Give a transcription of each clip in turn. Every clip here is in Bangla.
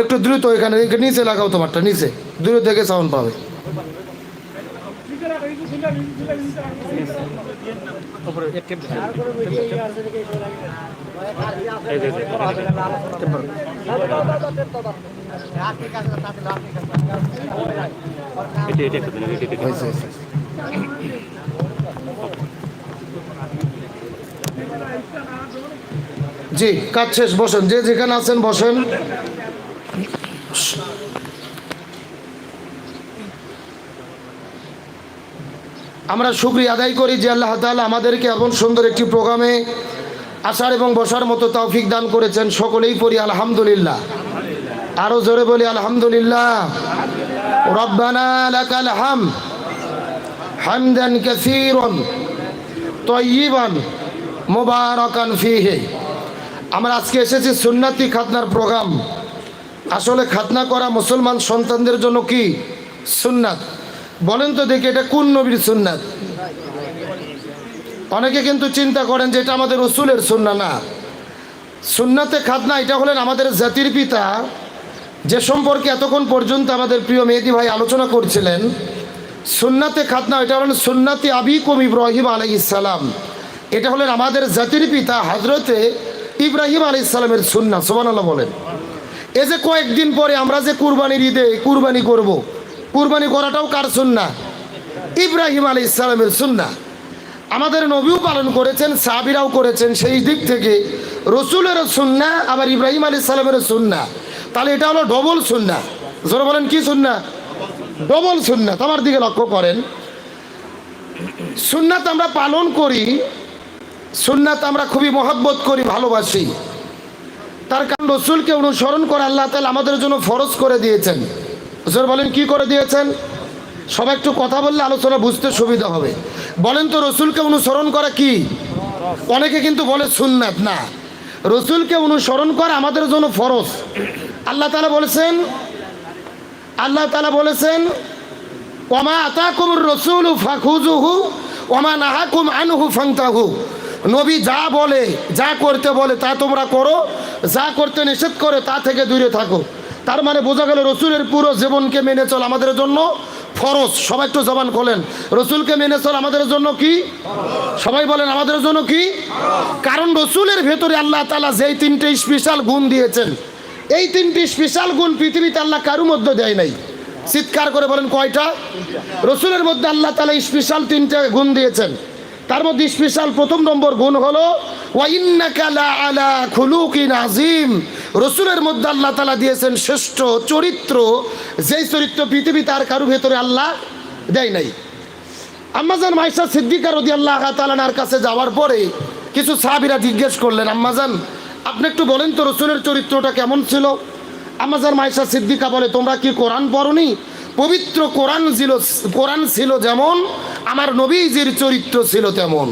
একটু দ্রুত এখানে নিচে লাগাও তোমারটা নিচে দূর থেকে সাউন্ড পাবে হয়েছে, হয়েছে। জি, কাজ শেষ, বসেন। যে যেখানে আছেন, বসেন। আমরা শুক্রিয়া আদায় করি যে আল্লাহ তালা আমাদেরকে এমন সুন্দর একটি প্রোগ্রামে আসার এবং বসার মতো তৌফিক দান করেছেন। সকলেই পড়ি আলহামদুলিল্লাহ। আরও জোরে বলি আলহামদুলিল্লাহ। রব্বানা লাকাল হাম আমরা আজকে এসেছি সুন্নাতি খাতনার প্রোগ্রাম। আসলে খাতনা করা মুসলমান সন্তানদের জন্য কি সুন্নাত? বলেন তো দেখি এটা কোন নবীর সুন্নাত? অনেকে কিন্তু চিন্তা করেন যে এটা আমাদের রসুলের সুন্না না। সুন্নাতে খাতনা এটা হলেন আমাদের জাতির পিতা। যে সম্পর্কে এতক্ষণ পর্যন্ত আমাদের প্রিয় মেহেদি ভাই আলোচনা করছিলেন, সুন্নাতে খাতনা এটা হলেন সুন্নাতি আবিকুম ইব্রাহিম আলাই ইসালাম এটা হলেন আমাদের জাতির পিতা হজরতে ইব্রাহিম আলাই ইসলামের সুন্না সোমান বলেন। এ যে কয়েকদিন পরে আমরা যে কুরবানির ঈদে কুরবানি করব। কুরবানি করাটাও কার সুন্না ইব্রাহিম আলী ইসলামের সুন্না আমাদের নবীও পালন করেছেন সাবিরাও করেছেন, সেই দিক থেকে রসুলেরও সুন্না আবার ইব্রাহিম আলী ইসলামেরও সুন্না তাহলে এটা হলো ডবল সুন্না জোর বলেন, কি সুন্না ডবল সুন্না তোমার দিকে লক্ষ্য করেন। সুন্নাত আমরা পালন করি সুন্নাত আমরা খুবই মহব্বত করি, ভালোবাসি। তার কারণ রসুলকে অনুসরণ করে আল্লাহ তালা আমাদের জন্য ফরজ করে দিয়েছেন। হুজুর বলেন, কি করে দিয়েছেন? সবাই একটু কথা বললে আলোচনা বুঝতে সুবিধা হবে। বলেন তো, রসুলকে অনুসরণ করা কি? অনেকে কিন্তু বলে সুন্নাত না। রসুলকে অনুসরণ করা আমাদের জন্য ফরজ। আল্লাহ তালা বলেছেন, আল্লাহ তালা বলেছেন ওমা আতাকুম রসুল ফাখুজুহু ওমা নাহাকুম আনহু ফাংতাহু নবী যা বলে, যা করতে বলে, তা তোমরা করো। যা করতে নিষেধ করে, তা থেকে দূরে থাকো। তার মানে বোঝা গেল রসুলের পুরো জীবনকে মেনে চল আমাদের জন্য ফরজ। সবাই একটু জবান খোলেন। রসুলকে মেনে চল আমাদের জন্য কি? সবাই বলেন, আমাদের জন্য কি? কারণ রসুলের ভেতরে আল্লাহ তালা যেই তিনটে স্পেশাল গুণ দিয়েছেন, এই তিনটি স্পেশাল গুণ পৃথিবীতে আল্লাহ কারু মধ্যে দেয় নাই। চিৎকার করে বলেন, কয়টা? রসুলের মধ্যে আল্লাহ তালা স্পেশাল তিনটে গুণ দিয়েছেন। তার মধ্যে স্পেশাল প্রথম নম্বর গুণ হলো আজিম রসুলের মধ্যে আল্লাহ তালা দিয়েছেন শ্রেষ্ঠ চরিত্র। যেই চরিত্র পৃথিবী তার কারু ভেতরে আল্লাহ দেয় নাই। আম্মাজান মাইসা সিদ্দিকার রদি আল্লাহ তালানার কাছে যাওয়ার পরে কিছু সাহাবিরা জিজ্ঞেস করলেন, আম্মাজান, আপনি একটু বলেন তো রসুলের চরিত্রটা কেমন ছিল? আম্মাজান মাইসা সিদ্দিকা বলে, তোমরা কি কোরআন পড়নি? পবিত্র কোরআন ছিল কোরআন ছিল যেমন, আমার নবীজির চরিত্র ছিল তেমন।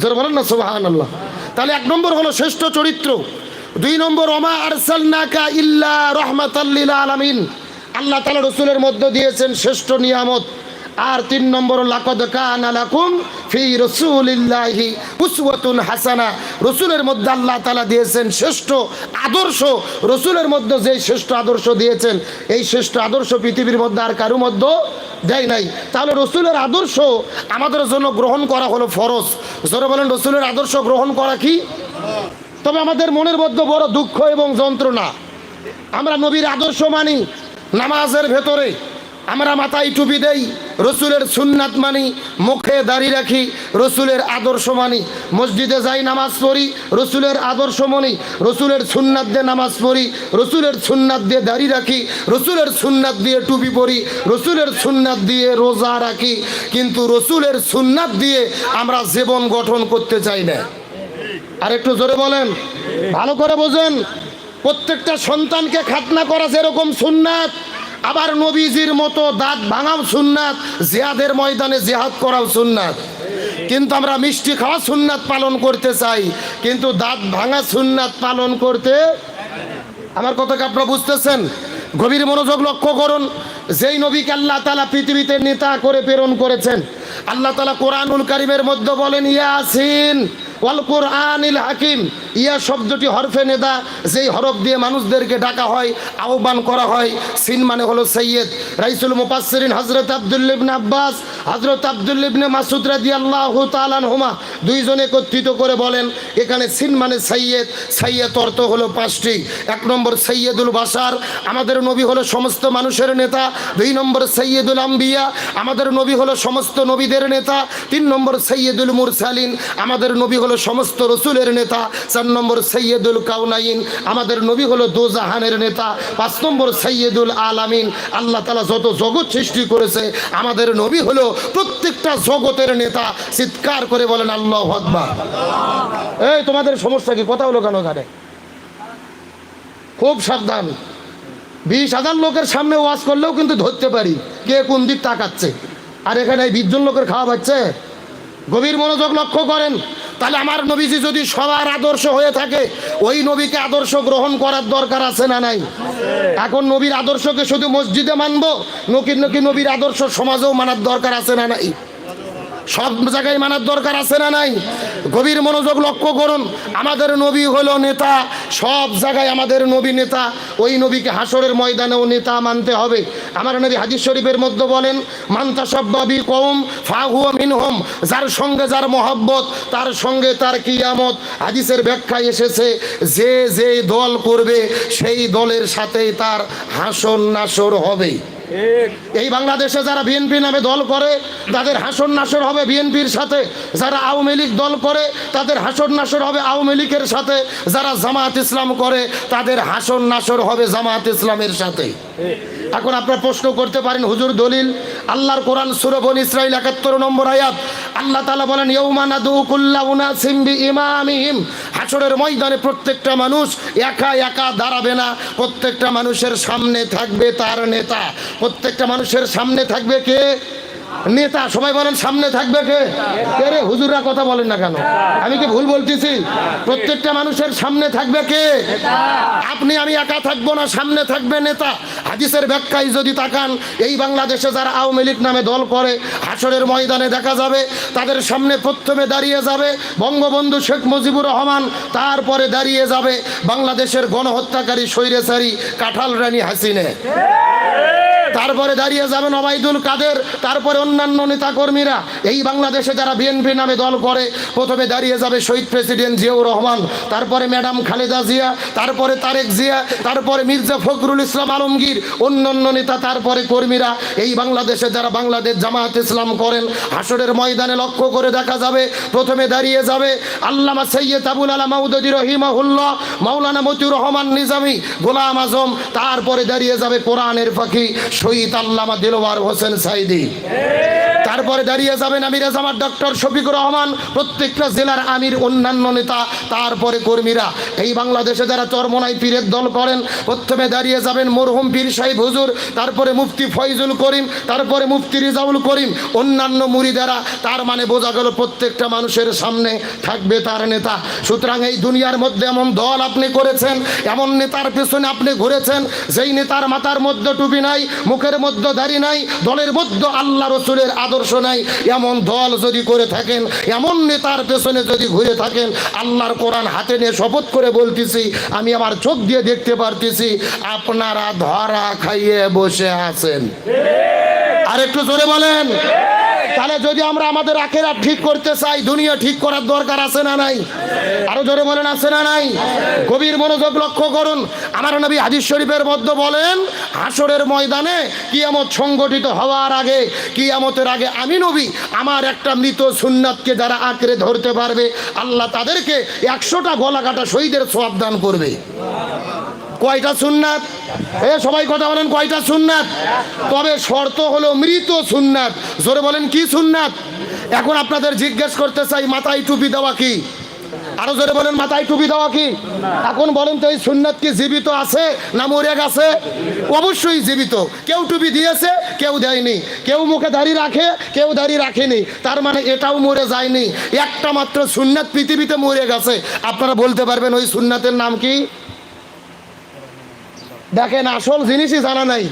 জোর বলেন না সোহান আল্লাহ তাহলে এক নম্বর হলো শ্রেষ্ঠ চরিত্র। দুই নম্বর, ওমা আরসালনাকা ইল্লা রহমাতাল্লিল আলামিন। আল্লাহ তালা রসুলের মধ্য দিয়েছেন শ্রেষ্ঠ নিয়ামত। আর তিন নম্বর, লাকদ কানা লাকুম ফি রাসূলিল্লাহি উসওয়াতুন হাসানা। রসুলের মধ্যে আল্লাহ তাআলা দিয়েছেন শ্রেষ্ঠ আদর্শ। রসুলের মধ্যে যে শ্রেষ্ঠ আদর্শ দিয়েছেন, এই শ্রেষ্ঠ আদর্শ পৃথিবীর মধ্যে আর কারও মধ্যে দেয় নাই। তাহলে রসুলের আদর্শ আমাদের জন্য গ্রহণ করা হলো ফরজ। জোরে বলেন, রসুলের আদর্শ গ্রহণ করা কি? তবে আমাদের মনের মধ্যে বড় দুঃখ এবং যন্ত্রণা। আমরা নবীর আদর্শ মানি, নামাজের ভেতরে। আমরা মাথায় টুপি দেই, রসুলের সুন্নাত মানি, মুখে দাড়ি রাখি, রসুলের আদর্শ মানি। মসজিদে যাই নামাজ পড়ি, রসুলের আদর্শ মানি, রসুলের সুন্নাত দিয়ে নামাজ পড়ি, রসুলের সুন্নাত দিয়ে দাড়ি রাখি, রসুলের সুন্নাত দিয়ে টুপি পরি, রসুলের সুন্নাত দিয়ে রোজা রাখি। কিন্তু রসুলের সুন্নাত দিয়ে আমরা জীবন গঠন করতে চাই না। আর একটু জোরে বলেন, ভালো করে বোঝেন, প্রত্যেকটা সন্তানকে খাতনা করা যেরকম সুন্নাত আবার নবীজির মতো দাঁত ভাঙাও সুন্নাত জিহাদের ময়দানে জিহাদ করাও সুন্নাত। কিন্তু আমরা মিষ্টি খাওয়া সুন্নাত পালন করতে চাই, কিন্তু দাঁত ভাঙা সুন্নাত পালন করতে আমার কথাকে আপনারা বুঝতেছেন? গভীর মনোযোগ লক্ষ্য করুন, যেই নবীকে আল্লাহ তালা পৃথিবীতে নেতা করে প্রেরণ করেছেন, আল্লাহ তালা কোরআনুল কারিমের মধ্যে বলেন, ইয়াসিন ওয়াল কোরআনিল হাকিম। ইয়া শব্দটি হরফে নেদা, যেই হরফ দিয়ে মানুষদেরকে ডাকা হয়, আহ্বান করা হয়। সিন মানে হলো সৈয়দ। রাইসুল মুপাসসিরিন হজরত আবদুল্লিবনে আব্বাস হজরত আবদুল্লিবনে মাসুদ রাদি আল্লাহ তালান হুমা দুইজন একত্রিত করে বলেন, এখানে সিন মানে সৈয়দ। সৈয়দ অর্থ হলো পাঁচটি। এক নম্বর সৈয়দুল বাসার আমাদের নবী হলো সমস্ত মানুষের নেতা। দুই নম্বর সৈয়দুল আম্বিয়া, আমাদের নবী হলো সমস্ত নবীদের নেতা। তিন নম্বর সৈয়দুল মুরসালিন, আমাদের নবী হলো সমস্ত রসুলের নেতা। চার নম্বর সৈয়দুল কাউনাইন। আমাদের নবী হলো দোজাহানের নেতা। পাঁচ নম্বর সৈয়দুল আলামিন। আল্লাহ তালা যত জগৎ সৃষ্টি করেছে, আমাদের নবী হলো প্রত্যেকটা জগতের নেতা। চিৎকার করে বলেন, আল্লাহ আকবার। এই, তোমাদের সমস্যা কি? কথা হলো কেন এখানে? খুব সাবধান। বিশ হাজার লোকের সামনে ওয়াজ করলেও কিন্তু ধরতে পারি কে কোন দিক তাকাচ্ছে। আর এখানে এই বিশজন লোকের খাওয়া পাচ্ছে গভীর মনোযোগ লক্ষ্য করেন। তাহলে আমার নবীজি যদি সবার আদর্শ হয়ে থাকে, ওই নবীকে আদর্শ গ্রহণ করার দরকার আছে না নাই? এখন নবীর আদর্শকে শুধু মসজিদে মানবো নকি নকি নবীর আদর্শ সমাজেও মানার দরকার আছে না নাই? সব জায়গায় মানার দরকার আছে না নাই? গভীর মনোযোগ লক্ষ্য করুন। আমাদের নবী হলো নেতা। সব জায়গায় আমাদের নবী নেতা। ওই নবীকে হাসরের ময়দানেও নেতা মানতে হবে। আমার নবী হাদিস শরীফের মধ্যে বলেন মান্তা সব্বাবি কৌম ফাহুয়া মিনহম। যার সঙ্গে যার মহব্বত, তার সঙ্গে তার কিয়ামত। হাদিসের ব্যাখ্যায় এসেছে, যে যে দল করবে, সেই দলের সাথেই তার হাসন নাসর হবে। এই বাংলাদেশে যারা বিএনপি নামে দল করে, তাদের হাসন নাসর হবে বিএনপির সাথে। যারা আওয়ামী লীগ দল করে, তাদের হাসন নাসর হবে আওয়ামী লীগের সাথে। যারা জামাত ইসলাম করে, তাদের হাসন নাসর হবে জামাত ইসলামের সাথে। এখন আপনার প্রশ্ন করতে পারেন, হুজুর দলিল, আল্লাহর কোরআন সুরবন ইসরাইল একাত্তর নম্বর আয়াত, আল্লাহ তালা বলেন ইয়ৌমানা দুকুল্লা উনা সিম্বি ইমামিহিম হাসরের ময়দানে প্রত্যেকটা মানুষ একা একা দাঁড়াবে না। প্রত্যেকটা মানুষের সামনে থাকবে তার নেতা। প্রত্যেকটা মানুষের সামনে থাকবে কে? নেতা, সবাই বলেন সামনে থাকবে কে? কে রে? হুজুররা কথা বলেন না কেন? আমি কি ভুল বলতেছি? প্রত্যেকটা মানুষের সামনে থাকবে কে? আপনি, আমি একা থাকব না, সামনে থাকবে নেতা। হাদিসের ব্যাখ্যায় যদি তাকান, এই বাংলাদেশে যারা আওয়ামী লীগ নামে দল করে, হাসরের ময়দানে দেখা যাবে, তাদের সামনে প্রথমে দাঁড়িয়ে যাবে বঙ্গবন্ধু শেখ মুজিবুর রহমান, তারপরে দাঁড়িয়ে যাবে বাংলাদেশের গণহত্যাকারী স্বৈরাচারী কাঁঠাল রানী হাসিনে। তারপরে দাঁড়িয়ে যাবেন ওবায়দুল কাদের, তারপরে অন্যান্য নেতাকর্মীরা। এই বাংলাদেশে যারা বিএনপি নামে দল করে, প্রথমে দাঁড়িয়ে যাবে শহীদ প্রেসিডেন্ট জিয়াউর রহমান, তারপরে ম্যাডাম খালেদা জিয়া, তারপরে তারেক জিয়া, তারপরে মির্জা ফখরুল ইসলাম আলমগীর, অন্যান্য নেতা, তারপরে কর্মীরা। এই বাংলাদেশে যারা বাংলাদেশ জামায়াত ইসলাম করেন, হাসরের ময়দানে লক্ষ্য করে দেখা যাবে, প্রথমে দাঁড়িয়ে যাবে আল্লামা সৈয়দ আবুল আলা মাউদুদি রহিমাহুল্লাহ, মাওলানা মতিউর রহমান নিজামী, গোলাম আজম, তারপরে দাঁড়িয়ে যাবে কোরআনের পাখি শহীদ আল্লামা দিলওয়ার হোসেন সাইদি। তারপরে দাঁড়িয়ে যাবেন আমির জামাত ডক্টর শফিকুর রহমান, প্রত্যেকটা জেলার আমির, অন্যান্য নেতা, তারপরে কর্মীরা। এই বাংলাদেশে যারা চরমনাই পীরের দল করেন, প্রথমে দাঁড়িয়ে যাবেন মরহুম পীর সাহেব হুজুর, তারপরে মুফতি ফয়জুল করিম, তারপরে মুফতি রিজাউল করিম, অন্যান্য মুরিদারা। তার মানে বোঝা গেল প্রত্যেকটা মানুষের সামনে থাকবে তার নেতা। সুতরাং এই দুনিয়ার মধ্যে এমন দল আপনি করেছেন, এমন নেতার পেছনে আপনি ঘুরেছেন, যেই নেতার মাথার মধ্যে টুপি নাই মুখের মধ্যে দাড়ি নাই, দলের মধ্যে আল্লাহ রসুলের আদর্শ নাই। এমন দল যদি করে থাকেন, এমন নেতার পেছনে যদি ঘুরে থাকেন, আল্লাহর কোরআন হাতে নিয়ে শপথ করে বলতেছি, আমি আমার চোখ দিয়ে দেখতে পারতেছি, আপনারা ধরা খাইয়ে বসে আছেন। আর একটু জোরে বলেন। তাহলে যদি আমরা আমাদের আখেরা ঠিক করতে চাই, দুনিয়া ঠিক করার দরকার আছে না নাই? আরও জোরে বলেন, আছে না নাই? গভীর মনোযোগ লক্ষ্য করুন। আমার নবী হাদিস শরীফের মধ্যে বলেন হাসরের ময়দানে কিয়ামত সংগঠিত হওয়ার আগে, কিয়ামতের আগে আমি নবী, আমার একটা মৃত সুন্নাতকে যারা আঁকড়ে ধরতে পারবে, আল্লাহ তাদেরকে একশোটা গলা কাটা শহীদের সোয়াব দান করবে। কয়টা সুন্নাত? এ, সবাই কথা বলেন, কয়টা সুন্নাত? তবে শর্ত হলো মৃত সুন্নাত। জোরে বলেন, কি সুন্নাত? এখন আপনাদের জিজ্ঞেস করতে চাই, মাথায় টুপি দেওয়া কি? আরও জোরে বলেন, মাথায় টুপি দেওয়া কি? এখন বলেন তো, এই সুন্নাত কি জীবিত আছে না মরে গেছে? অবশ্যই জীবিত। কেউ টুপি দিয়েছে, কেউ দেয়নি। কেউ মুখে দাঁড়িয়ে রাখে, কেউ দাঁড়িয়ে রাখেনি। তার মানে এটাও মরে যায়নি। একটা মাত্র সুন্নাত পৃথিবীতে মরে গেছে। আপনারা বলতে পারবেন, ওই সুন্নাতের নাম কি? দেখেন, আসল জিনিসই জানা নাই।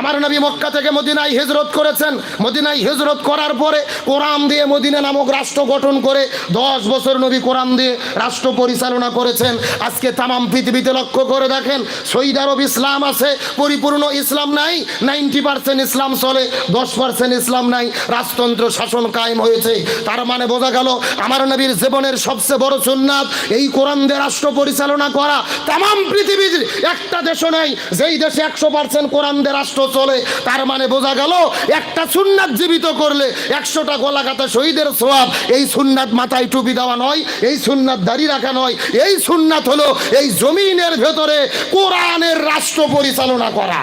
আমার নবী মক্কা থেকে মদিনায় হিজরত করেছেন। মদিনায় হিজরত করার পরে কোরআন দিয়ে মদিনা নামক রাষ্ট্র গঠন করে দশ বছর নবী কোরআন দিয়ে রাষ্ট্র পরিচালনা করেছেন। আজকে তামাম পৃথিবীতে লক্ষ্য করে দেখেন সৈদ আরব ইসলাম আছে, পরিপূর্ণ ইসলাম নাই, নাইনটি পার্সেন্ট ইসলাম চলে, দশ পার্সেন্ট ইসলাম নাই, রাজতন্ত্র শাসন কায়েম হয়েছে। তার মানে বোঝা গেল, আমার নবীর জীবনের সবচেয়ে বড় সুন্নাত এই কোরআন দিয়ে রাষ্ট্র পরিচালনা করা। তামাম পৃথিবীর একটা দেশও নেই যেই দেশে একশো পার্সেন্ট কোরআন রাষ্ট্র চলে, তার মানে বোঝা গেল একটা সুন্নাত জীবিত করলে একশোটা গোলাঘাতা শহীদের সোয়াব, এই সুন্নাত মাথায় টুপি দেওয়া নয়, এই সুন্নাত দাড়ি রাখা নয়, এই সুন্নাত হলো এই জমিনের ভেতরে কোরআনের রাষ্ট্র পরিচালনা করা।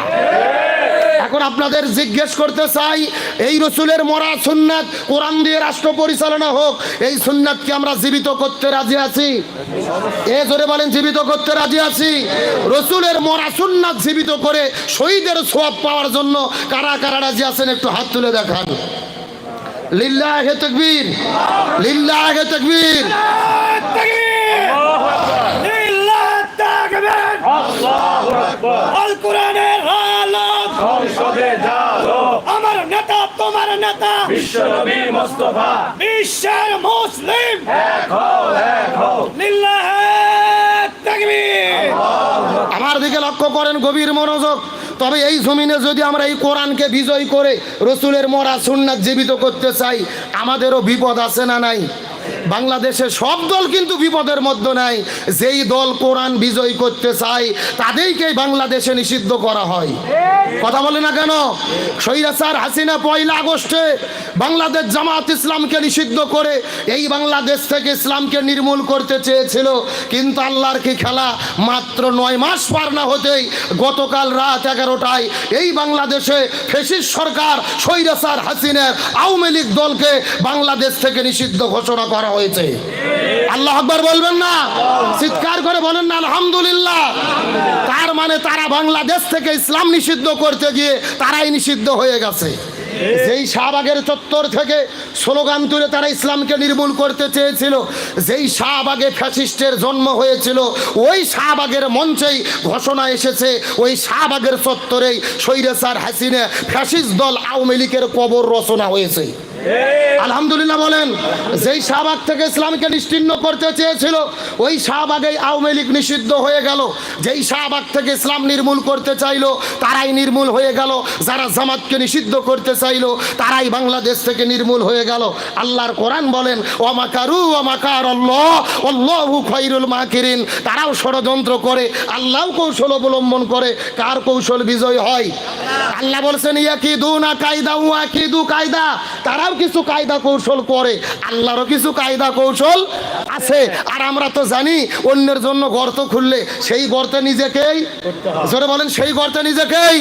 এখন আপনাদের জিজ্ঞেস করতে চাই এই রসুলের মরা সুন্নাত কোরআন দিয়ে রাষ্ট্র পরিচালনা হোক এই সুন্নাতকে আমরা জীবিত করতে রাজি আছি? এ জোরে বলেন জীবিত করতে রাজি আছি? রসুলের মরা সুন্নাত জীবিত করে শহীদের সোয়াব পাওয়ার জন্য কারা কারা রাজি আছেন একটু হাত তুলে দেখান। লিল্লাহে তকবীর লিল্লাহে তকবীর। আল কোরআনের আলোক সংসদে জালো আমার নেতা তোমার নেতা। বিশ্বনবী মোস্তফা। বিশ্বের মুসলিম। এক হও এক হও। লিল্লাহে আমার দিকে লক্ষ্য করেন গভীর মনোযোগ। তবে এই জমিনে যদি আমরা এই কোরআনকে বিজয় করে রসুলের মরা সুন্নাত জীবিত করতে চাই আমাদেরও বিপদ আছে না নাই? বাংলাদেশে সব দল কিন্তু বিপদের মধ্যে নাই। যেই দল কোরআন বিজয় করতে চায়, তাদেরকেই বাংলাদেশে নিষিদ্ধ করা হয়। কথা বলে না কেন? স্বৈরাচার হাসিনা পয়লা আগস্টে বাংলাদেশ জামাত ইসলামকে নিষিদ্ধ করে এই বাংলাদেশ থেকে ইসলামকে নির্মূল করতে চেয়েছিল। কিন্তু আল্লাহর কি খেলা? মাত্র নয় মাস পার না হতেই গতকাল রাত এগারোটায় এই বাংলাদেশে ফেসিস সরকার স্বৈরাচার হাসিনের আওয়ামী লীগ দলকে বাংলাদেশ থেকে নিষিদ্ধ ঘোষণা করা হয়েছে। আল্লাহ আকবর বলবেন না? চিৎকার করে বলেন না, আলহামদুলিল্লাহ। তার মানে তারা বাংলাদেশ থেকে ইসলাম নিষিদ্ধ করতে গিয়ে তারাই নিষিদ্ধ হয়ে গেছে। যেই শাহবাগের চত্বর থেকে স্লোগান তুলে তারা ইসলামকে নির্মূল করতে চেয়েছিল, যেই শাহবাগে ফ্যাসিস্টের জন্ম হয়েছিল, ওই শাহবাগের মঞ্চেই ঘোষণা এসেছে, ওই শাহবাগের চত্বরেই সৈরেসার হাসিনে ফ্যাসিস্ট দল আওয়ামী লীগের কবর রচনা হয়েছে। আলহামদুলিল্লাহ বলেন, যেই শাহবাগ থেকে ইসলামকে নিশ্চিহ্ন করতে চেয়েছিল, ওই শাহবাগেই আওয়ামী লীগ নিষিদ্ধ হয়ে গেল। যেই শাহবাগ থেকে ইসলাম নির্মূল করতে চাইলো, তারাই নির্মূল হয়ে গেল। যারা জামাতকে নিষিদ্ধ করতে চাইলো, তারাই বাংলাদেশ থেকে নির্মূল হয়ে গেল। আল্লাহর কোরআন বলেন অমাকারু অমাকার অল্লাহ অল্লাহু খৈরুল মাকিরিন। তারাও ষড়যন্ত্র করে আল্লাহ কৌশল অবলম্বন করে। কার কৌশল বিজয় হয়? আল্লাহ বলছেন ইয়া কি দু না কায়দা উয়া কি দু কায়দা তারাও কিছু কায়দা কৌশল করে, আল্লাহরও কিছু কায়দা কৌশল আছে। আর আমরা তো জানি অন্যের জন্য গর্ত খুললে সেই গর্তে নিজেকেই, জোরে বলেন, সেই গর্তে নিজেকেই।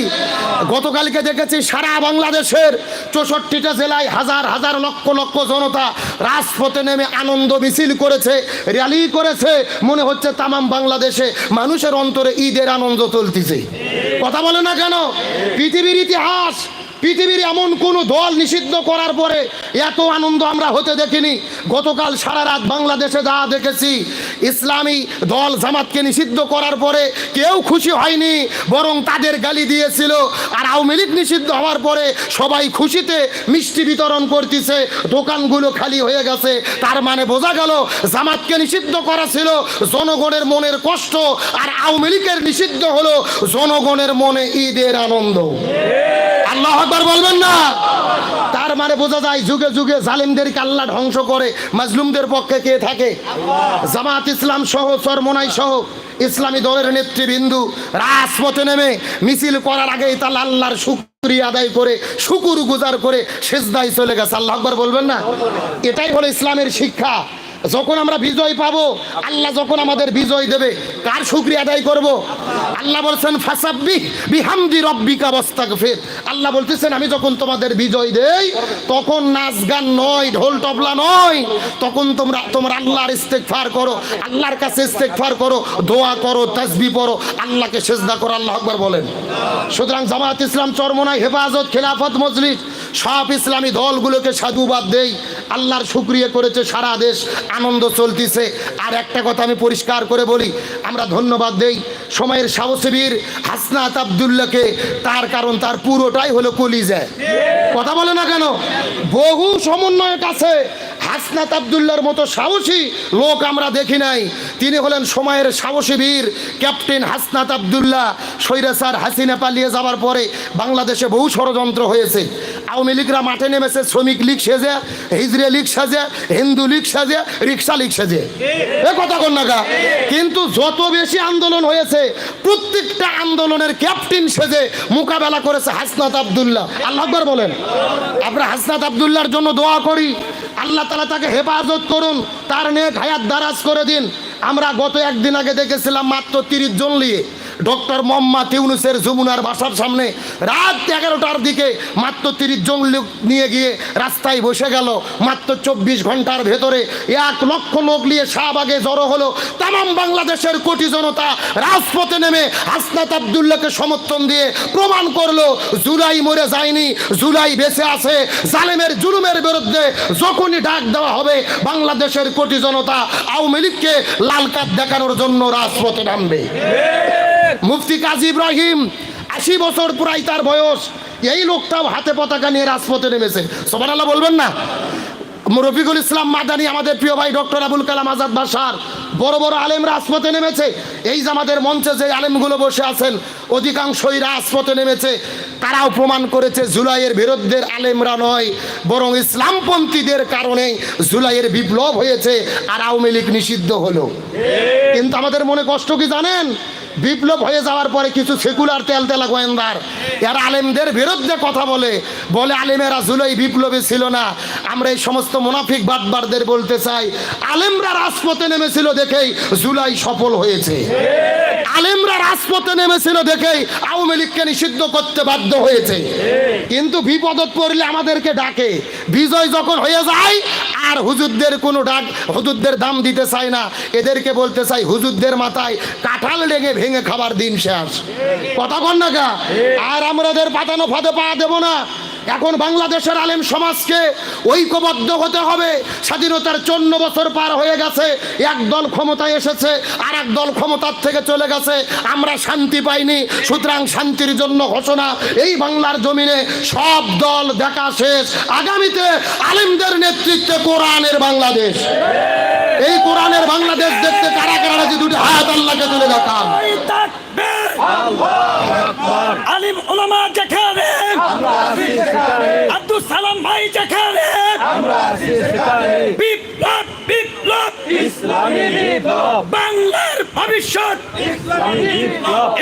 গতকালকে দেখেছি সারা বাংলাদেশের চৌষট্টিটা জেলায় হাজার হাজার লক্ষ লক্ষ জনতা রাজপথে নেমে আনন্দ মিছিল করেছে, র্যালি করেছে। মনে হচ্ছে তামাম বাংলাদেশে মানুষের অন্তরে ঈদের আনন্দ চলতেছে। কথা বলে না কেন? পৃথিবীর ইতিহাস পৃথিবীর এমন কোন দল নিষিদ্ধ করার পরে এত আনন্দ আমরা হতে দেখিনি। গতকাল সারা রাত বাংলাদেশে যা দেখেছি, ইসলামী দল জামাতকে নিষিদ্ধ করার পরে কেউ খুশি হয়নি, বরং তাদের গালি দিয়েছিল। আর আওয়ামী লীগ নিষিদ্ধ হওয়ার পরে সবাই খুশিতে মিষ্টি বিতরণ করতেছে, দোকানগুলো খালি হয়ে গেছে। তার মানে বোঝা গেল, জামাতকে নিষিদ্ধ করা ছিল জনগণের মনের কষ্ট, আর আওয়ামী লীগের নিষিদ্ধ হলো জনগণের মনে ঈদের আনন্দ। আল্লাহ আকবার বলবেন না। তার মানে বোঝা যায় যুগে যুগে জালিমদেরকে আল্লাহ ধ্বংস করে মাজলুমদের পক্ষে কে থাকে? জামাত ইসলাম সহ চরমনাই সহ, ইসলামী দলের নেতৃবৃন্দু রাজপথে নেমে মিছিল করার আগেই তার আল্লাহর শুক্রিয়া আদায় করে, শুকুর গুজার করে শেষদায় চলে গেছে। আল্লাহ আকবার বলবেন না? এটাই হলো ইসলামের শিক্ষা। যখন আমরা বিজয় পাবো, আল্লাহ যখন আমাদের বিজয় দেবে, কার শুক্রিয়া আদায় করব? আল্লাহ বলছেন ফাসাব্বি বিহামদি রব্বিকা বস্তাগফির আল্লাহ বলতেছেন, আমি যখন তোমাদের বিজয় দেই, তখন নাচ গান নয়, ঢোল তবলা নয়, তখন তোমরা তোমরা আল্লাহর ইস্তেগফার করো, আল্লাহর কাছে ইস্তেগফার করো, দোয়া করো তাসবিহ পড়ো, আল্লাহকে সেজদা করো, আল্লাহ আকবার বলেন। সুতরাং জামাত ইসলাম চরমনাই হেফাজত, খেলাফত মজলিস সব ইসলামী দলগুলোকে সাধুবাদ দেই। আল্লাহর সুক্রিয়া করেছে, সারা দেশ আনন্দ চলতেছে। আর একটা কথা আমি পরিষ্কার করে বলি, আমরা ধন্যবাদ দেই সময়ের সাহসীবীর হাসনাত আবদুল্লাহকে, তার কারণ তার পুরোটাই হলো কলিজায় কথা বলে না কেন? বহু সমন্বয়ক আছে হাসনাত আবদুল্লাহর মতো সাহসী লোক আমরা দেখি নাই। তিনি হলেন সময়ের সাহসী বীর, ক্যাপ্টেন হাসনাত আবদুল্লাহ। সৈরাসার হাসিনা পালিয়ে যাওয়ার পরে বাংলাদেশে বহু ষড়যন্ত্র হয়েছে। আওয়ামী লীগরা মাঠে নেমেছে, শ্রমিক লীগ সেজে হিজড়ে লীগ সাজে, হিন্দু লীগ সাজে, রিক্সা লীগ সাজে। এ কথা কন না কিন্তু যত বেশি আন্দোলন হয়েছে, প্রত্যেকটা আন্দোলনের ক্যাপ্টেন সেজে মোকাবেলা করেছে হাসনাত আবদুল্লাহ। আল্লাহ আকবার বলেন। আমরা হাসনাত আবদুল্লাহর জন্য দোয়া করি। আল্লাহ তালা তাকে হেফাজত করুন, তার নেক হায়াত দারাজ করে দিন। আমরা গত একদিন আগে দেখেছিলাম মাত্র তিরিশ জন নিয়ে। ডক্টর মোহাম্মদ ইউনুসের যমুনার বাসার সামনে রাত এগারোটার দিকে মাত্র তিরিশ জন লোক নিয়ে গিয়ে রাস্তায় বসে গেল। মাত্র চব্বিশ ঘণ্টার ভেতরে এক লক্ষ লোক নিয়ে শাহবাগে জড়ো হলো। তাম বাংলাদেশের কোটি জনতা রাজপথে নেমে হাসনাত আবদুল্লাহকে সমর্থন দিয়ে প্রমাণ করল, জুলাই মরে যায়নি, জুলাই বেঁচে আছে, জালেমের জুলুমের বিরুদ্ধে যখনই ডাক দেওয়া হবে, বাংলাদেশের কোটি জনতা আওয়ামী লীগকে লাল কার্ড দেখানোর জন্য রাজপথে নামবে। মুফতি কাজী ইব্রাহিম, আশি বছর পুরাই তার বয়স। এই লোকটাও হাতে পতাকা নিয়ে রাজপথে নেমেছে। সবার আল্লাহ বলবেন না? রফিকুল ইসলাম মাদানি, আমাদের প্রিয় ভাই ডক্টর আবুল কালাম আজাদ বাসার বড় বড় আলেম রাজপথে নেমেছে। এই যে আমাদের মঞ্চে যে আলেমগুলো বসে আছেন, অধিকাংশই রাজপথে নেমেছে। তারাও প্রমাণ করেছে, জুলাইয়ের বিরুদ্ধের আলেমরা নয়, বরং ইসলামপন্থীদের কারণে জুলাইয়ের বিপ্লব হয়েছে আর আওয়ামী লীগ নিষিদ্ধ হলো। কিন্তু আমাদের মনে কষ্ট কি জানেন? বিপ্লব হয়ে যাওয়ার পরে কিছু সেকুলার তেল তেলা গোয়েন্দার। এরা আলেমদের বিরুদ্ধে কথা বলে। বলে, আলেমেরা জুলাই বিপ্লবী ছিল না। আমরা এই সমস্ত মুনাফিক বাদবারদের বলতে চাই, আলেমরা রাজপথে নেমেছিল দেখেই জুলাই সফল হয়েছে। আলেমরা রাজপথে নেমেছিল দেখেই আওয়ামী লীগকে নিষিদ্ধ করতে বাধ্য হয়েছে। কিন্তু বিপদত পড়লে আমাদেরকে ডাকে। বিজয় যখন হয়ে যায়, আর হুজুরদের কোনো ডাক, হুজুরদের দাম দিতে চায় না। এদেরকে বলতে চাই, হুজুরদের মাথায় কাঁঠাল লেগে ভেঙে খাবার দিন শেষ। কথা কন না আর আমাদের পাতানো ফাঁদে পা দেবো না। এখন বাংলাদেশের আলেম সমাজকে ঐক্যবদ্ধ হতে হবে। স্বাধীনতার চন্ন বছর পার হয়ে গেছে। এক দল ক্ষমতায় এসেছে আর এক দল ক্ষমতার থেকে চলে গেছে। আমরা শান্তি পাইনি, সুতরাং শান্তির জন্য ঘোষণা, এই বাংলার জমিনে সব দল দেখা শেষ। আগামীতে আলেমদের নেতৃত্বে কোরআনের বাংলাদেশ। এই কোরআনের বাংলাদেশ দেখতে কারা কারা রাজি দুটি হায়াত আল্লাহকে তুলে দেখান? আলিম ওলামা যেখানে আব্দুল সালাম ভাই যেখানে বিপ্লব বিপ্লব। ইসলামী বিপ্লব। বাংলার ভবিষ্যৎ।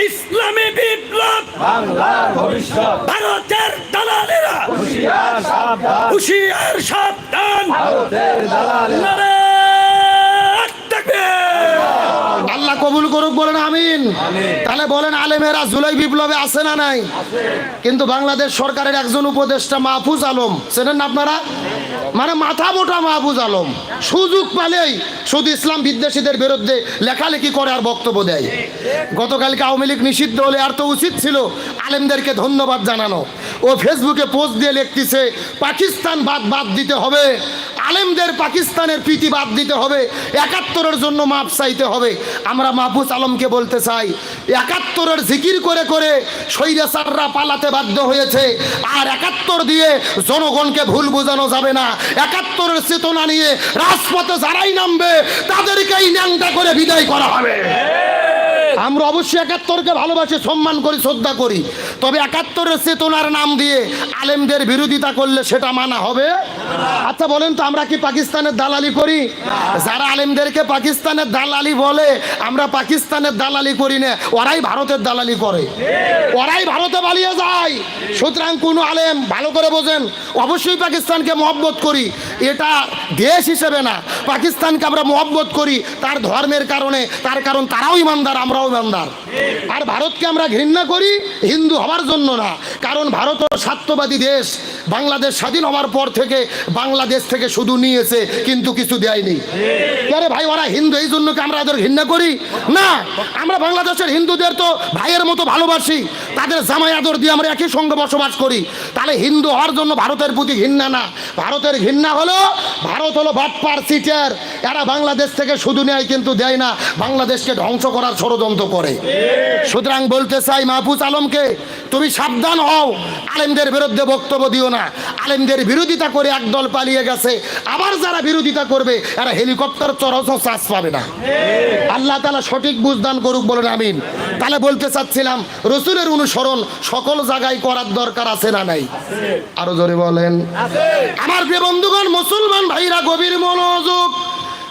ইসলামী বিপ্লব। বাংলার ভবিষ্যৎ। ভারতের দালালেরা। হুশিয়ার সাবধান। হুশিয়ার সাবধান। ভারতের দালালেরা। নারে তাকবীর আল্লাহ কবুল করুক বলেন আমিন। তাহলে বলেন আলেমেরা জুলাই বিপ্লবে আছে না নাই? কিন্তু বাংলাদেশ সরকারের একজন উপদেষ্টা মাহফুজ আলম চেনেন না আপনারা? মানে মাথা মোটা মাহফুজ আলম সুযোগ পালেই শুধু ইসলাম বিদ্বেষীদের বিরুদ্ধে লেখালেখি করে আর বক্তব্য দেয়। গতকালকে আওয়ামী লীগ নিষিদ্ধ হলে আর তো উচিত ছিল আলেমদেরকে ধন্যবাদ জানানো। ও ফেসবুকে পোস্ট দিয়ে লিখতেছে পাকিস্তান বাদ বাদ দিতে হবে। আলেমদের পাকিস্তানের প্রীতি বাদ দিতে হবে, একাত্তরের জন্য মাপ চাইতে হবে। আমরা মাহফুজ আলমকে বলতে চাই, একাত্তরের জিকির করে করে স্বৈরাচাররা পালাতে বাধ্য হয়েছে, আর একাত্তর দিয়ে জনগণকে ভুল বোঝানো যাবে না। একাত্তরের চেতনা নিয়ে রাজপথে যারাই নামবে, তাদেরকেই ন্যাংটা করে বিদায় করা হবে। আমরা অবশ্যই একাত্তরকে ভালোবাসি, সম্মান করি, শ্রদ্ধা করি। তবে একাত্তরের চেতনার নাম দিয়ে আলেমদের বিরোধিতা করলে সেটা মানা হবে? আচ্ছা বলেন তো, আমরা কি পাকিস্তানের দালালি করি? যারা আলেমদেরকে পাকিস্তানের দালালি বলে, আমরা পাকিস্তানের দালালি করি না, ওরাই ভারতের দালালি করে। ওরাই ভারতে পালিয়ে যায়। সুতরাং কোনো আলেম, ভালো করে বোঝেন, অবশ্যই পাকিস্তানকে মহব্বত করি। এটা দেশ হিসেবে না। পাকিস্তানকে আমরা মহব্বত করি, তার ধর্মের কারণে, তার কারণ তারাও ইমানদার, আমরাও ইমানদার। আর ভারতকে আমরা ঘৃণা করি হিন্দু হওয়ার জন্য না, কারণ ভারত স্বার্থবাদী দেশ। বাংলাদেশ স্বাধীন হওয়ার পর থেকে বাংলাদেশ থেকে শুধু নিয়েছে, কিন্তু কিছু দেয়নি। আরে ভাই, ওরা হিন্দু, এই জন্য কি আমরা এদের ঘৃণা করি? না, আমরা বাংলাদেশের হিন্দুদের তো ভাইয়ের মতো ভালোবাসি। তাদের জামাই আদর দিয়ে আমরা একই সঙ্গে বসবাস করি। তাহলে হিন্দু হওয়ার জন্য ভারতের প্রতি ঘৃণা না। ভারতের ঘৃণা হলো ভারত হলো বাটপার সিটার। এরা বাংলাদেশ থেকে শুধু নেয় কিন্তু দেয় না। বাংলাদেশকে ধ্বংস করার ষড়যন্ত্র করে। সুতরাং বলতে চাই মাহফুজ আলমকে তুমি সাবধান হও। আলেমদের বিরুদ্ধে বক্তব্য দিও না। আলেমদের বিরোধিতা করে একদল পালিয়ে গেছে। আবার যারা বিরোধিতা করবে এরা হেলিকপ্টার চরস চাষ পাবে না। আল্লাহ তালা সঠিক বুঝদান করুক বলেন আমিন। তাহলে বলতে চাচ্ছিলাম রসুলের অনুসরণ সকল জায়গায় করার দরকার আছে না নাই? আরও জোরে বলেন। আমার প্রিয় বন্ধুগণ মুসলমান ভাইরা গভীর মনোযোগ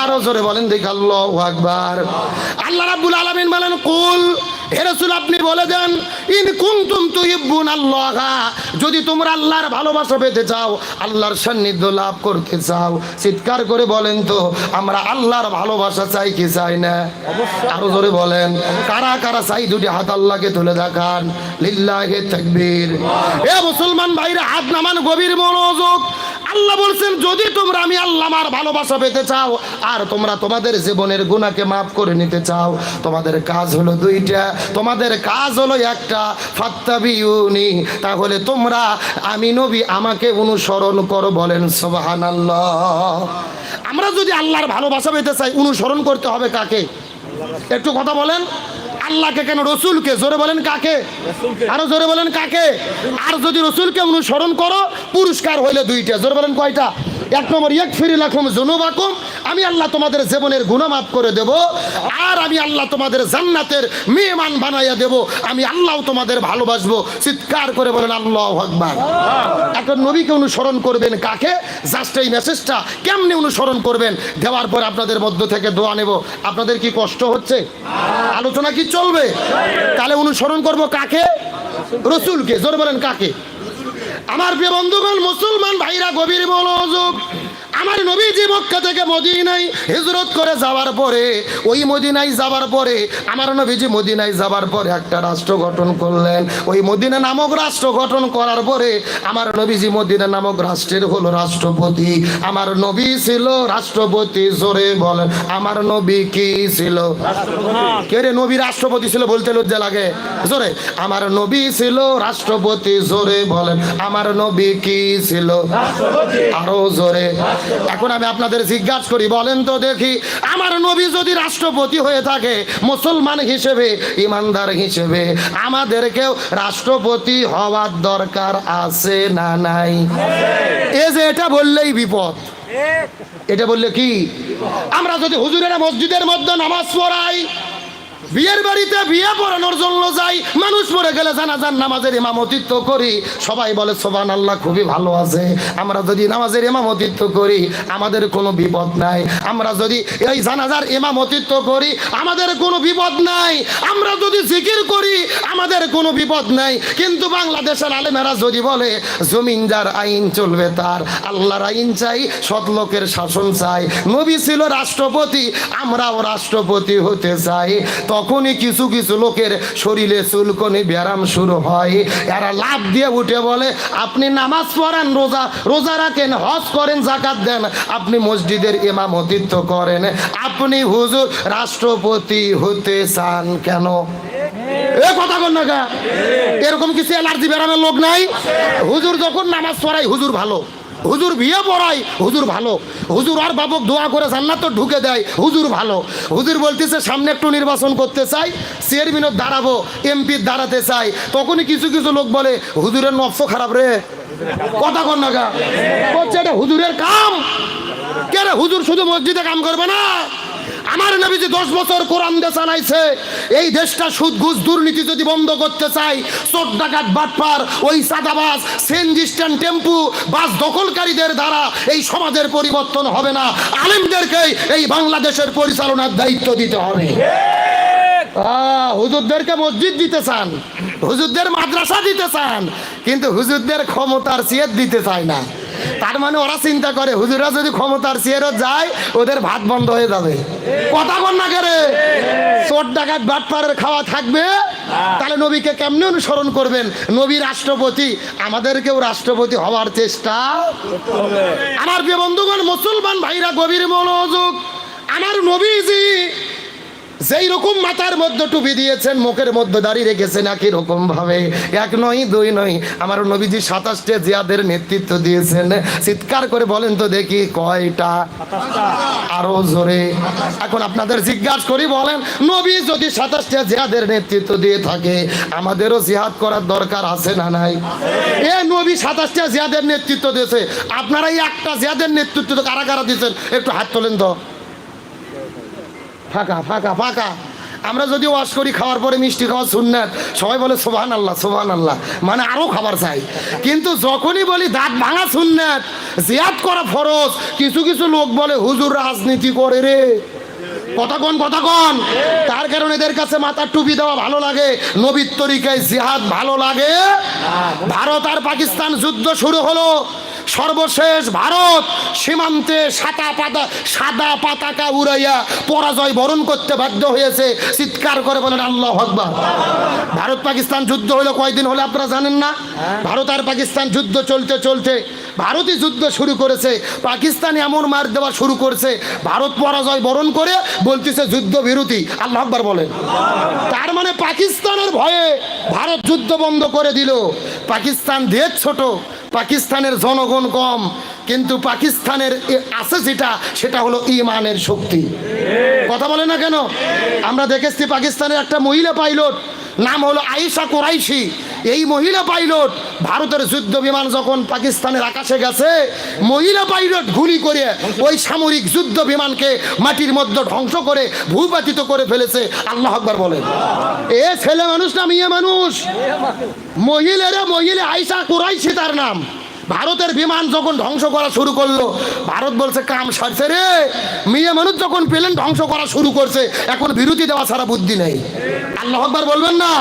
আরও জোরে বলেন দেখ আল্লাহু আকবার। আল্লাহ রাব্বুল আলামিন বলেন কুল হে রাসূল আপনি বলে দেন ইন কুনতুম তুহিব্বুন আল্লাহ যদি তোমরা আল্লাহর ভালোবাসা পেতে চাও আল্লাহর সান্নিধ্য লাভ করতে চাও। চিৎকার করে বলেন তো আমরা আল্লাহর ভালোবাসা চাই কি চাই না? আরও জোরে বলেন কারা কারা চাই দুটি হাত আল্লাহকে তুলে দেখান? লিল্লাহে তাকবীর। এ মুসলমান ভাইরা হাত নামান গভীর মনোযোগ আল্লাহ বলছেন, যদি তোমরা আমি আল্লাহ আমার ভালোবাসা পেতে চাও, আর তোমরা তোমাদের জীবনের গুণাকে মাফ করে নিতে চাও, তোমাদের কাজ হলো দুইটা। তোমাদের কাজ হলো একটা, ফাত্তাবিউনি, তাহলে তোমরা আমি নবী, আমাকে অনুসরণ করো বলেন, সুবহানাল্লাহ। আমরা যদি আল্লাহর ভালোবাসা পেতে চাই, অনুসরণ করতে হবে কাকে? একটু কথা বলেন। আল্লাহকে কেন রসুলকে? জোরে বলেন কাকে? আরও জোরে বলেন কাকে? আর যদি রসুলকে অনুসরণ করো পুরস্কার হইলে দুইটা। জোরে বলেন কয়টা? এক নম্বর এক ফিরি লাখম জনুবাকুম আমি আল্লাহ তোমাদের জীবনের গুণা মাফ করে দেব। আর আমি আল্লাহ তোমাদের জান্নাতের মেহমান বানাইয়া দেব। আমি আল্লাহ তোমাদের ভালোবাসবো। চিৎকার করে বলেন আল্লাহ আকবার। এখন নবীকে অনুসরণ করবেন কাকে? জাস্ট এই মেসেজটা কেমনে অনুসরণ করবেন? দেওয়ার পর আপনাদের মধ্য থেকে দোয়া নেব। আপনাদের কি কষ্ট হচ্ছে? আলোচনা কি চলবে? তাহলে অনুসরণ করব কাকে? রসুলকে। জোর বলেন কাকে? আমার প্রিয় বন্ধুগণ, মুসলমান ভাইরা, গভীর মনোযোগ আমার নবীজি মক্কা থেকে মদিনায় হিজরত করে যাওয়ার পরে ওই মদিনায় যাওয়ার পরে আমার নবীজি মদিনায় যাওয়ার পরে একটা রাষ্ট্র গঠন করলেন। ওই মদিনা নামক রাষ্ট্র গঠন করার পরে আমার নবীজি মদিনা নামক রাষ্ট্রের হলো রাষ্ট্রপতি। আমার নবী ছিল রাষ্ট্রপতি জোরে বলেন। আমার নবী কি ছিল? কে রে নবী রাষ্ট্রপতি ছিল বলতে লজ্জা লাগে? জোরে। আমার নবী ছিল রাষ্ট্রপতি জোরে বলেন। আমার নবী কি ছিল? আরও জোরে। এখন আমি আপনাদের জিজ্ঞাসা করি, বলেন তো দেখি, আমার নবী যদি রাষ্ট্রপতি হয়ে থাকে, মুসলমান হিসেবে, ইমানদার হিসেবে আমাদেরকেও রাষ্ট্রপতি হওয়ার দরকার আছে না নাই? এ যে এটা বললেই বিপদ। এটা বললে কি? আমরা যদি হুজুরেরা মসজিদের মধ্যে নামাজ পড়াই বিয়ের বাড়িতে বিয়ে পড়ানোর জন্য যাই, মানুষ মরে গেলে জানাজার নামাজের ইমামতিত্ব করি। সবাই বলে সোবান আল্লাহ খুবই ভালো আছে। আমরা যদি নামাজের ইমামতিত্ব করি, আমাদের কোনো বিপদ নাই। আমরা যদি এই জানাজার ইমামতিত্ব করি, আমাদের কোনো বিপদ নাই। আমরা যদি জিকির করি, আমাদের কোনো বিপদ নাই। কিন্তু বাংলাদেশের আলেমেরা যদি বলে, জমিনদার আইন চলবে তার, আল্লাহর আইন চাই, সৎ লোকের শাসন চাই, নবী ছিল রাষ্ট্রপতি, আমরাও রাষ্ট্রপতি হতে চাই। তখনই কিছু কিছু লোকের শরীরে চুলকনি ব্যায়াম শুরু হয়। এরা লাভ দিয়ে উঠে বলে, আপনি নামাজ পড়েন, রোজা রোজা রাখেন, হজ করেন জাকাত দেন। আপনি মসজিদের ইমামতিত্ব করেন। আপনি হুজুর, রাষ্ট্রপতি হতে চান কেন? এ এরকম কিছু অ্যালার্জি বেড়ানোর লোক নাই। হুজুর যখন নামাজ পড়াই হুজুর ভালো। হুজুর বিয়ে পড়াই হুজুর ভালো। হুজুর আর বাবক দোয়া করে জান্নাত তো ঢুকে দেয়, হুজুর ভালো। হুজুর বলতেছে, সামনে একটু নির্বাচন করতে চাই চেয়ারম্যানও দাঁড়াবো এমপির দাঁড়াতে চাই। তখনই কিছু কিছু লোক বলে, হুজুরের নফস খারাপ রে। কথা কর না গা? এটা হুজুরের কাম। কে হুজুর শুধু মসজিদে কাম করবে না? আমার নবীজি দশ বছর কোরআন দেশ আনাইছে এই দেশটা সুদ, ঘুষ, দুর্নীতি যদি বন্ধ করতে চাই, চোর, ডাকাত, বাটপার, ওই সাদাবাস সেনজি স্ট্যান্ড টেম্পু, বাস দখলকারীদের দ্বারা এই সমাজের পরিবর্তন হবে না। আলেমদেরকে এই বাংলাদেশের পরিচালনার দায়িত্ব দিতে হবে। হুজুরদেরকে মসজিদ দিতে চান, হুজুরদের মাদ্রাসা দিতে চান, কিন্তু হুজুরদের ক্ষমতার সিয়ত দিতে চায় না। তার মানে ওরা চিন্তা করে, হুজুরা যদি ক্ষমতার চেয়ারও যায়, ওদের ভাত বন্ধ হয়ে যাবে। কথা বল না করে? চোর ডাকাত বাটপাড়ের খাওয়া থাকবে, তাহলে নবীকে কেমনে অনুসরণ করবেন? নবী রাষ্ট্রপতি, আমাদেরকেও রাষ্ট্রপতি হওয়ার চেষ্টা আমার প্রিয় বন্ধুগণ, মুসলমান ভাইরা, গভীর মনোযোগ। আমার নবীজি যেই রকম মাথার মধ্যে টুপি দিয়েছেন মুখের মধ্যে দাঁড়িয়ে রেখেছেন একই রকম ভাবে। এক নয় দুই নয়। আমার নবীজি সাতাশটা জিয়াদের নেতৃত্ব দিয়েছেন। চিৎকার করে বলেন তো দেখি কয়টা? আরও জোরে। এখন আপনাদের জিজ্ঞাসা করি বলেন নবী যদি সাতাশটা জিয়াদের নেতৃত্ব দিয়ে থাকে আমাদেরও জিহাদ করার দরকার আছে না নাই? এ নবী সাতাশটা জিয়াদের নেতৃত্ব দিয়েছে। আপনারা এই একটা জিয়াদের নেতৃত্ব তো কারা কারা দিয়েছেন। একটু হাত তোলেন তো। ফাঁকা ফাঁকা ফাঁকা। আমরা যদি ওয়াশ করি, খাওয়ার পরে মিষ্টি খাওয়া শুননাথ সবাই বলে সোভান আল্লাহ সোভান আল্লাহ মানে আরও খাবার চাই। কিন্তু যখনই বলি, দাঁত ভাঙা শুননাথ জিয়াদ করা ফরজ। কিছু কিছু লোক বলে, হুজুর রাজনীতি করে রে। কথা কন কথা কন? তার কারণে এদের কাছে মাথার টুপি দেওয়া ভালো লাগে। নবীর তরিকায় জিহাদ ভালো লাগে। ভারত আর পাকিস্তান যুদ্ধ শুরু হলো। সর্বশেষ ভারত সীমান্তে সাদা পাতা সাদা পতাকা উড়াইয়া পরাজয় বরণ করতে বাধ্য হয়েছে। চিৎকার করে বলেন আল্লাহ আকবার। ভারত পাকিস্তান যুদ্ধ হলো কয়দিন হলে আপনারা জানেন না? ভারত আর পাকিস্তান যুদ্ধ চলতে চলতে ভারতই যুদ্ধ শুরু করেছে। পাকিস্তান এমন মার দেওয়া শুরু করছে ভারত পরাজয় বরণ করে বলতেছে যুদ্ধ বিরতি। আল্লাহ আকবার বলেন। তার মানে পাকিস্তানের ভয়ে ভারত যুদ্ধ বন্ধ করে দিল। পাকিস্তান দেশ ছোট পাকিস্তানের জনগণ কম, কিন্তু পাকিস্তানের আছে যেটা, সেটা হলো ইমানের শক্তি। কথা বলে না কেন? আমরা দেখেছি পাকিস্তানের একটা মহিলা পাইলট, নাম হলো আয়েশা কোরাইশি। এই মহিলা পাইলট ভারতের যুদ্ধ বিমান যখন পাকিস্তানের আকাশে গেছে, মহিলা পাইলট গুলি করে ওই সামরিক যুদ্ধ বিমানকে মাটির মধ্যে ধ্বংস করে ভূপাতিত করে ফেলেছে। আল্লাহ আকবর বলেন। এ ছেলে মানুষ না মেয়ে মানুষ? মহিলারা মহিলা আইসা কুরাইছে তার নাম। ভারতের বিমান যখন ধ্বংস করা শুরু করল, ভারত বলছে, কাম সারছে রে। মেয়ে মানুষ যখন প্লেন ধ্বংস করা শুরু করছে, এখন বিরতি দেওয়া ছাড়া বুদ্ধি নেই। আল্লাহ আকবার বলবেন না?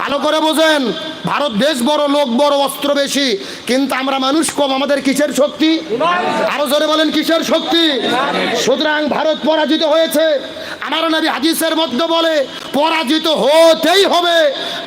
ভালো করে বোঝেন, ভারত দেশ বড়, লোক বড়, অস্ত্র বেশি, কিন্তু আমরা মানুষ কম, আমাদের কিসের শক্তি? আরও জোরে বলেন, কিসের শক্তি? সুতরাং ভারত পরাজিত হয়েছে। আমার নবী হাদিসের মধ্যে বলে, পরাজিত হতেই হবে।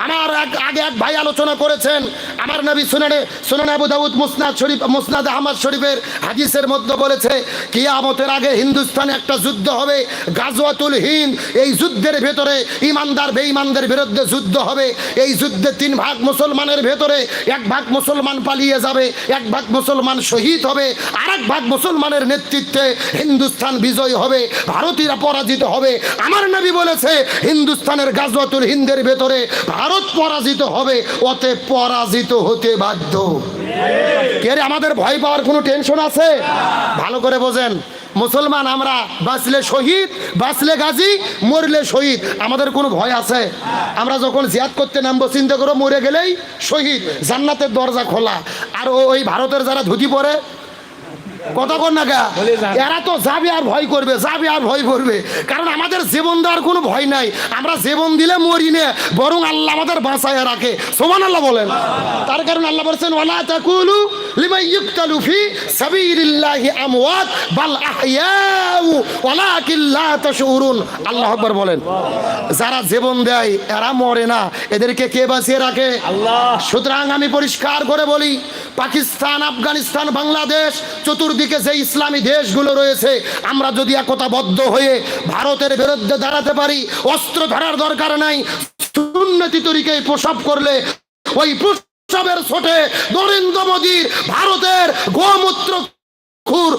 আমার আগে এক ভাই আলোচনা করেছেন, আমার নবী সুনানে সুনানে আবু দাউদ মুসনাদ শরীফ মুসনাদ আহমদ শরীফের হাদিসের মধ্যে বলেছে, কিয়ামতের আগে হিন্দুস্তানে একটা যুদ্ধ হবে, গাজওয়াতুল হিন্দ। এই যুদ্ধের ভেতরে ইমানদার, বেঈমানদের বিরুদ্ধে যুদ্ধ হবে। এই যুদ্ধে তিন ভাগ মুসলমানের ভেতরে এক ভাগ মুসলমান পালিয়ে যাবে, এক ভাগ মুসলমান শহীদ হবে আর এক ভাগ মুসলমানের নেতৃত্বে হিন্দুস্তান বিজয় হবে, ভারতীয়রা পরাজিত হবে। আমার নবী বলেছে, হিন্দুস্তানের গাজওয়াতুল হিন্দের ভেতরে ভারত পরাজিত হবে ওতে পরাজিত হতে বাধ্য। কে আমাদের ভয় পাওয়ার কোনো টেনশন আছে? ভালো করে বোঝেন। মুসলমান আমরা বাঁচলে শহীদ, বাঁচলে গাজী, মরলে শহীদ। আমাদের কোনো ভয় আছে? আমরা যখন জিয়াদ করতে নামবো, চিন্তা করো মরে গেলেই শহীদ, জান্নাতের দরজা খোলা। আর ওই ভারতের যারা ধুতি পরে কথা কর না গা। এরা তো যাবে আর ভয় করবে যাবে আর ভয় করবে। কারণ আমাদের জীবন দেওয়ার কোনো ভয় নাই। আমরা জীবন দিলে মরি নে বরং আল্লাহ আমাদের বাঁচায় রাখে। সোমান আল্লাহ বলেন। তার কারণ আল্লাহ বলছেন ওলা তাকুলু লিমা ইউকতালু ফি সাবিলিল্লাহি আমওয়াত বাল আল্লাহ আকবার বলেন। যারা জীবন দেয় এরা মরে না। এদেরকে কে বাঁচিয়ে রাখে? সুতরাং আমি পরিষ্কার করে বলি পাকিস্তান আফগানিস্তান বাংলাদেশ চতুর্দিকে যে ইসলামী দেশগুলো রয়েছে আমরা যদি একতাবদ্ধ হয়ে ভারতের বিরুদ্ধে দাঁড়াতে পারি অস্ত্র ধরার দরকার নাই সুন্নতি তরিকায় প্রসব করলে ওই প্রসবের ছোটে নরেন্দ্র মোদীর ভারতের গোমূত্র খুর